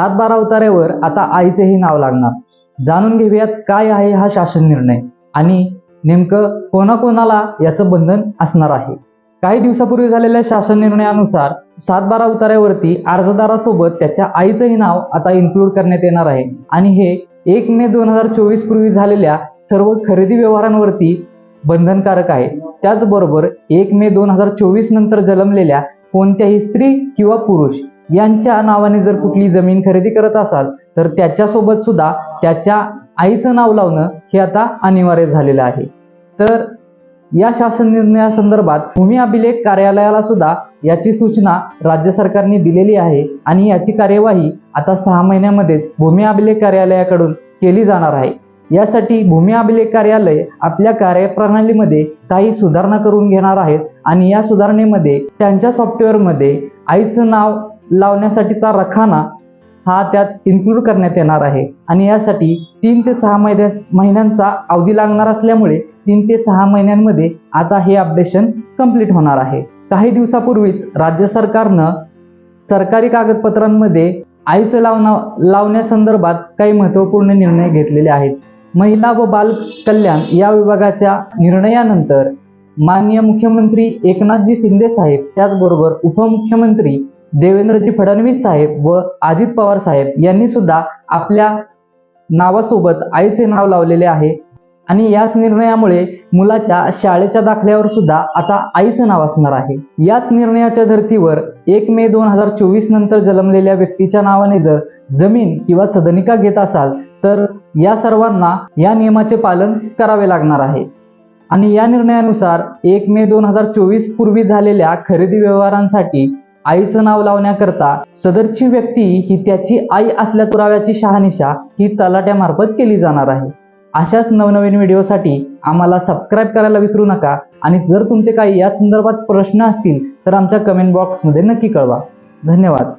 सात बारा उतार्यावर आता आईचेही नाव लागणार. जाणून घेऊयात काय आहे हा शासन निर्णय आणि नेमकं कोणाकोणाला याचं बंधन असणार आहे. काही दिवसापूर्वी झालेल्या शासन निर्णयानुसार सात बारा उतार्यावरती अर्जदारासोबत त्याच्या आईचंही नाव आता इन्क्लूड करण्यात येणार आहे. आणि हे एक मे दोन हजार चोवीस पूर्वी झालेल्या सर्व खरेदी व्यवहारांवरती बंधनकारक आहे. त्याचबरोबर एक मे दोन हजार चोवीस नंतर जन्मलेल्या कोणत्याही स्त्री किंवा पुरुष यांच्या नावाने जर कुठली जमीन खरेदी करत असाल तर त्याच्यासोबत सुद्धा त्याच्या आईचं नाव लावणं हे आता अनिवार्य झालेलं आहे. तर या शासन निर्णयासंदर्भात भूमी अभिलेख कार्यालयाला सुद्धा याची सूचना राज्य सरकारने दिलेली आहे आणि याची कार्यवाही आता सहा महिन्यामध्येच भूमी अभिलेख कार्यालयाकडून केली जाणार आहे. यासाठी भूमी अभिलेख कार्यालय आपल्या कार्यप्रणालीमध्ये काही सुधारणा करून घेणार आहेत आणि या सुधारणेमध्ये त्यांच्या सॉफ्टवेअरमध्ये आईचं नाव लावण्यासाठीचा रखाना हा त्यात इन्क्लूड करण्यात येणार आहे. आणि यासाठी तीन ते सहा महिन्या महिन्यांचा अवधी लागणार असल्यामुळे तीन ते सहा महिन्यांमध्ये आता हे अपडेशन कंप्लीट होणार आहे. काही दिवसापूर्वीच राज्य सरकारनं सरकारी कागदपत्रांमध्ये आईचं लावणं लावण्यासंदर्भात काही महत्त्वपूर्ण निर्णय घेतलेले आहेत. महिला व बाल कल्याण या विभागाच्या निर्णयानंतर माननीय मुख्यमंत्री एकनाथजी शिंदे साहेब त्याचबरोबर उपमुख्यमंत्री देवेंद्रजी फडणवीस साहेब व अजित पवार साहेब यांनी सुद्धा आपल्या नावासोबत आईचे नाव लावलेले आहे. आणि याच निर्णयामुळे मुलाच्या शाळेच्या दाखल्यावर सुद्धा आता आईचं नाव असणार आहे. याच निर्णयाच्या धर्तीवर एक मे दोन हजार चोवीस नंतर जन्मलेल्या व्यक्तीच्या नावाने जर जमीन किंवा सदनिका घेत असाल तर या सर्वांना या नियमाचे पालन करावे लागणार आहे. आणि या निर्णयानुसार एक मे दोन हजार चोवीस पूर्वी झालेल्या खरेदी व्यवहारांसाठी आईचं नाव लावण्याकरता सदरची व्यक्ती ही त्याची आई असल्या पुराव्याची शहानिशा ही तलाट्यामार्फत केली जाणार आहे. अशाच नवनवीन व्हिडिओसाठी आम्हाला सबस्क्राईब करायला विसरू नका आणि जर तुमचे काही या संदर्भात प्रश्न असतील तर आमच्या कमेंट बॉक्समध्ये नक्की कळवा. धन्यवाद.